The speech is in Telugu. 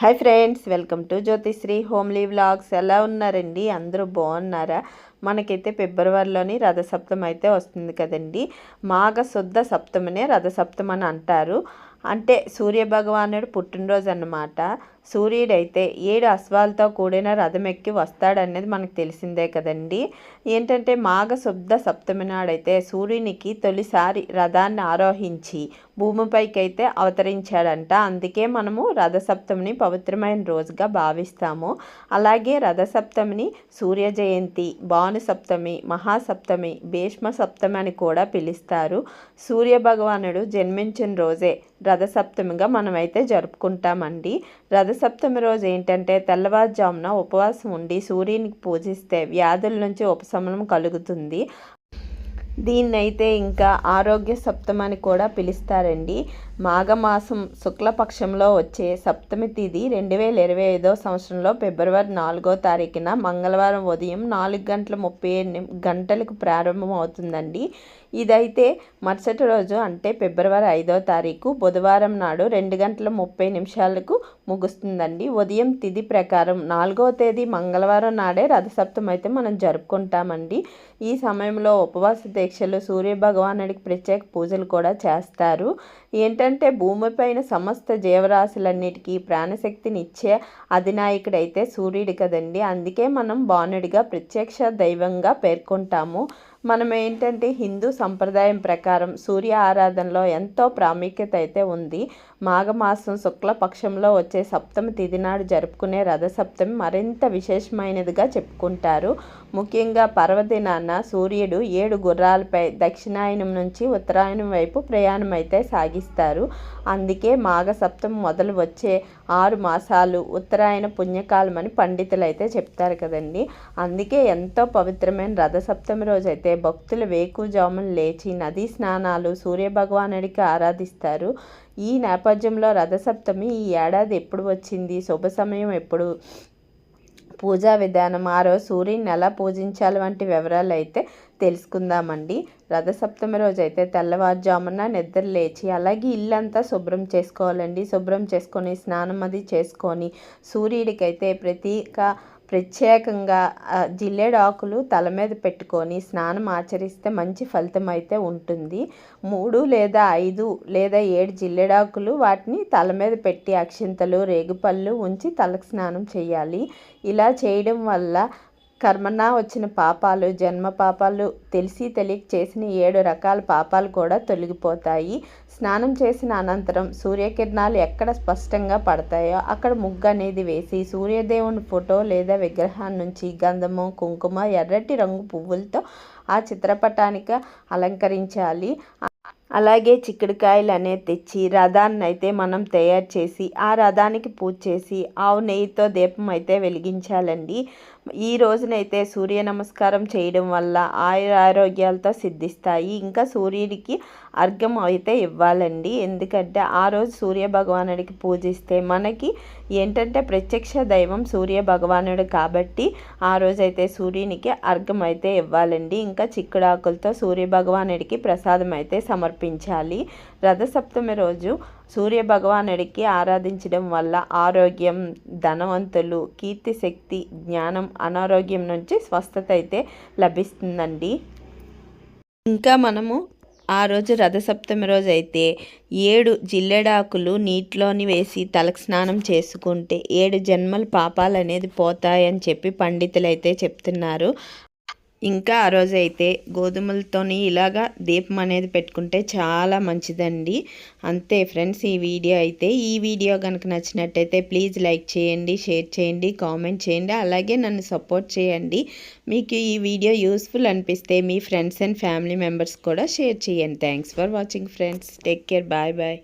Hi friends welcome to Jyothisri homely vlogs ఎలా ఉన్నారండి? అందరూ బాగున్నారా? మనకైతే ఫిబ్రవరిలోని రథసప్తమి అయితే వస్తుంది కదండి. మాఘ శుద్ధ సప్తమనే రథసప్తమి అని అంటారు. అంటే సూర్య భగవానుడు పుట్టినరోజు అన్నమాట సూర్యుడైతే ఏడు అశ్వాలతో కూడిన రథం ఎక్కి వస్తాడనేది మనకు తెలిసిందే కదండి. ఏంటంటే మాఘ శుద్ధ సప్తమి నాడైతే సూర్యునికి తొలిసారి రథాన్ని ఆరోహించి భూమిపైకి అయితే అవతరించాడంట. అందుకే మనము రథసప్తమిని పవిత్రమైన రోజుగా భావిస్తాము. అలాగే రథసప్తమిని సూర్య జయంతి భాను సప్తమి మహాసప్తమి భీష్మ సప్తమి అని కూడా పిలుస్తారు. సూర్య భగవానుడు జన్మించిన రోజే రథసప్తమిగా మనమైతే జరుపుకుంటామండి. రథసప్తమి రోజు ఏంటంటే తెల్లవారుజామున ఉపవాసం ఉండి సూర్యునికి పూజిస్తే వ్యాధుల నుంచి ఉపశమనం కలుగుతుంది. దీన్నైతే ఇంకా ఆరోగ్య సప్తమని కూడా పిలుస్తారండి. మాఘమాసం శుక్లపక్షంలో వచ్చే సప్తమి తిథి రెండు వేల ఇరవై ఐదో సంవత్సరంలో ఫిబ్రవరి నాలుగో తారీఖున మంగళవారం ఉదయం నాలుగు గంటల ముప్పై ఏడు గంటలకు ప్రారంభం అవుతుందండి ఇదైతే మరుసటి రోజు అంటే ఫిబ్రవరి ఐదో తారీఖు బుధవారం నాడు రెండు గంటల ముప్పై నిమిషాలకు ముగుస్తుందండి. ఉదయం తిథి ప్రకారం నాలుగో తేదీ మంగళవారం నాడే రథసప్తమి అయితే మనం జరుపుకుంటామండి. ఈ సమయంలో ఉపవాస దీక్షలు సూర్య భగవానుడికి ప్రత్యేక పూజలు కూడా చేస్తారు. ఏంటంటే భూమిపైన సమస్త జీవరాశులన్నిటికీ ప్రాణశక్తిని ఇచ్చే అధినాయకుడైతే సూర్యుడు కదండి. అందుకే మనం బాణుడిగా ప్రత్యక్ష దైవంగా పేర్కొంటాము. మనం ఏంటంటే హిందూ సంప్రదాయం ప్రకారం సూర్య ఆరాధనలో ఎంతో ప్రాముఖ్యత అయితే ఉంది. మాఘమాసం శుక్లపక్షంలో వచ్చే సప్తమి తిథి నాడు జరుపుకునే రథసప్తమి మరింత విశేషమైనదిగా చెప్పుకుంటారు. ముఖ్యంగా పర్వదినాన సూర్యుడు ఏడు గుర్రాలపై దక్షిణాయనం నుంచి ఉత్తరాయణం వైపు ప్రయాణం అయితే సాగిస్తారు. అందుకే మాఘ సప్తమి మొదలు వచ్చే ఆరు మాసాలు ఉత్తరాయణ పుణ్యకాలం అని పండితులు అయితే చెప్తారు కదండి. అందుకే ఎంతో పవిత్రమైన రథసప్తమి రోజు అయితే భక్తులు వేకుజామున లేచి నదీ స్నానాలు సూర్యభగవానుడికి ఆరాధిస్తారు. ఈ నేపథ్యంలో రథసప్తమి ఈ ఏడాది ఎప్పుడు వచ్చింది? శుభ సమయం ఎప్పుడు? పూజా విధానం. ఆ రోజు సూర్యుని ఎలా పూజించాలి? వంటి వివరాలు అయితే తెలుసుకుందామండి. రథసప్తమి రోజు అయితే తెల్లవారుజామున నిద్ర లేచి అలాగే ఇల్లంతా శుభ్రం చేసుకోవాలండి. శుభ్రం చేసుకొని స్నానం అది చేసుకొని సూర్యుడికైతే ప్రతీక ప్రత్యేకంగా జిల్లేడాకులు తల మీద పెట్టుకొని స్నానం ఆచరిస్తే మంచి ఫలితం అయితే ఉంటుంది. మూడు లేదా ఐదు లేదా ఏడు జిల్లేడాకులు వాటిని తల మీద పెట్టి అక్షింతలు రేగుపళ్ళు ఉంచి తలకు స్నానం చేయాలి. ఇలా చేయడం వల్ల కర్మనా వచ్చిన పాపాలు జన్మ పాపాలు తెలిసి తెలియక చేసిన ఏడు రకాల పాపాలు కూడా తొలగిపోతాయి. స్నానం చేసిన అనంతరం సూర్యకిరణాలు ఎక్కడ స్పష్టంగా పడతాయో అక్కడ ముగ్గు అనేది వేసి సూర్యదేవుని ఫోటో లేదా విగ్రహాన్ని నుంచి గంధము కుంకుమ ఎర్రటి రంగు పువ్వులతో ఆ చిత్రపటానికి అలంకరించాలి. అలాగే చిక్కుడుకాయలు అనేది తెచ్చి రథాన్ని అయితే మనం తయారు చేసి ఆ రథానికి పూజ చేసి ఆవు నెయ్యితో దీపం అయితే వెలిగించాలండి. ఈ రోజునైతే సూర్య నమస్కారం చేయడం వల్ల ఆయుర ఆరోగ్యాలతో సిద్ధిస్తాయి. ఇంకా సూర్యుడికి అర్ఘ్యం అయితే ఇవ్వాలండి. ఎందుకంటే ఆ రోజు సూర్య భగవానుడికి పూజిస్తే మనకి ఏంటంటే ప్రత్యక్ష దైవం సూర్య భగవానుడు కాబట్టి ఆ రోజైతే సూర్యునికి అర్ఘ్యం అయితే ఇవ్వాలండి. ఇంకా చిక్కుడాకులతో సూర్య భగవానుడికి ప్రసాదం అయితే సమర్పించాలి. రథసప్తమి రోజు సూర్య భగవానుడికి ఆరాధించడం వల్ల ఆరోగ్యం ధనవంతులు కీర్తి శక్తి జ్ఞానం అనారోగ్యం నుంచి స్వస్థత అయితే లభిస్తుందండి. ఇంకా మనము ఆ రోజు రథసప్తమి రోజు అయితే ఏడు జిల్లెడాకులు నీటిలోని వేసి తలకు స్నానం చేసుకుంటే ఏడు జన్మల పాపాలు అనేది పోతాయని చెప్పి పండితులు అయితే చెప్తున్నారు. ఇంకా ఆ రోజైతే గోధుమలతోని ఇలాగా దీపం అనేది పెట్టుకుంటే చాలా మంచిదండి. అంతే ఫ్రెండ్స్ ఈ వీడియో అయితే ఈ వీడియో కనుక నచ్చినట్టయితే ప్లీజ్ లైక్ చేయండి షేర్ చేయండి కామెంట్ చేయండి అలాగే నన్ను సపోర్ట్ చేయండి. మీకు ఈ వీడియో యూస్ఫుల్ అనిపిస్తే మీ ఫ్రెండ్స్ అండ్ ఫ్యామిలీ మెంబర్స్ కూడా షేర్ చేయండి. Thanks for watching friends. Take care. Bye bye.